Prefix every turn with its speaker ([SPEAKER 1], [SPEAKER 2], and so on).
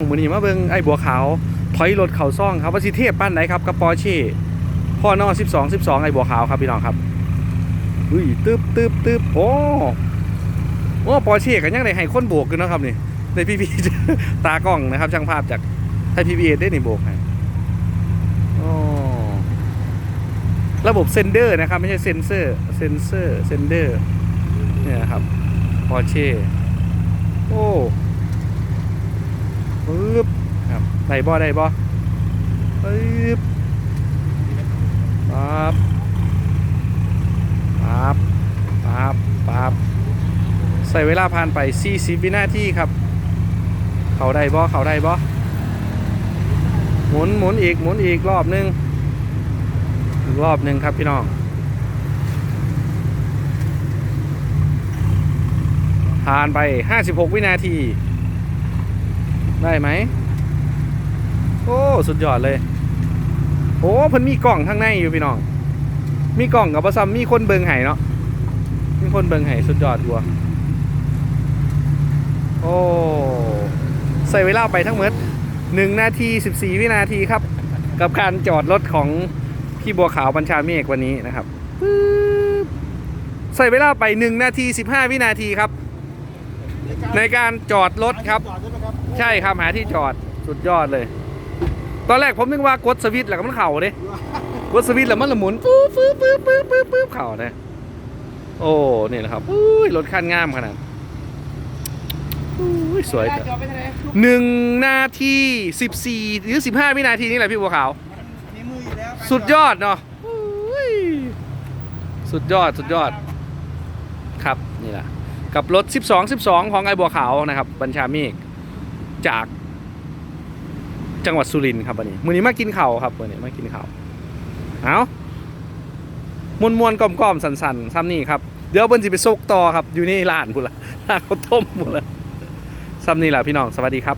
[SPEAKER 1] มือนี้มาเบิงไอ้บัวขาวถอยรถเข่าซ่องครับว่าสิเทพปั้นไหนครับกับปอร์เช่พ่อนอ12 12ไอ้บัวขาวครับพี่น้องครับอุ้ยตึบตึบตึบโอ้โอ้ปอร์เช่กันยังได้ให้คนโบกกันนะครับนี่ในพี่พี่ตากล้องนะครับ ช่างภาพจากไทยพีบีเอได้นี่โบกให้โอ้ระบบเซนเดอร์นะครับ ไม่ใช่เซนเซอร์เซนเซอร์เซนเดอร์เนี่ยครับปอร์เช่โอ้ ปึ๊บครับได้บ่ได้บ่ปึ๊บปั๊บปั๊บปั๊บปั๊บใส่เวลาผ่านไป40วินาทีครับ เขาได้บ่เขาได้บ่หมุนหมุนอีกหมุนอีกรอบนึงรอบนึงครับพี่น้องผ่านไป 56 วินาที ได้ไหม โอ้ สุดยอดเลย โอ้เพิ่นมีกล่องข้างในอยู่พี่น้อง มีกล่องกับประซัมมีคนเบิงไห้เนาะ มีคนเบิงไห้สุดยอดว่าโอ้ใส่เวลาไปทั้งหมด1นาที14วินาทีครับ กับการจอดรถของพี่บัวขาวบัญชาเมฆวันนี้นะครับใส่เวลาไป1นาที15วินาทีครับ ในการจอดรถครับ
[SPEAKER 2] ใช่ไหมครับ
[SPEAKER 1] ใช่ครับหาที่จอดสุดยอดเลย ตอนแรกผมนึกว่ากดสวิตช์แล้วก็มันเข่าเด้กดสวิตช์แล้วมันละหมุนปุ๊บปุ๊บปุ๊บปุ๊บปุ๊บปุ๊บเข่านะโอ้นี่นะครับอุ้ยรถคันงามขนาดอุ้ยสวยจัง
[SPEAKER 2] จอดไปทางไหน
[SPEAKER 1] หนึ่งนาทีสิบสี่หรือสิบห้าวินาทีนี่แหละพี่บัวขาว
[SPEAKER 2] มีมืออยู่แล้ว
[SPEAKER 1] สุดยอดเนาะอุ้ยสุดยอดสุดยอด ครับนี่แหละกับรถ 12 12 ของไอ้บัวขาวนะครับ บัญชาเมฆ จาก จังหวัดสุรินทร์ครับวันนี้มื้อนี้มากินข้าวครับวันนี้มากินข้าวเอามวนมวนๆกลมกล่อมๆสันสันๆซ้ำนี่ครับเดี๋ยวเบิ้นสิไปซกต่อครับ อยู่นี่ร้านพุ่นละร้านข้าวต้มพุ่นละซ้ำนี่แหละพี่น้องสวัสดีครับ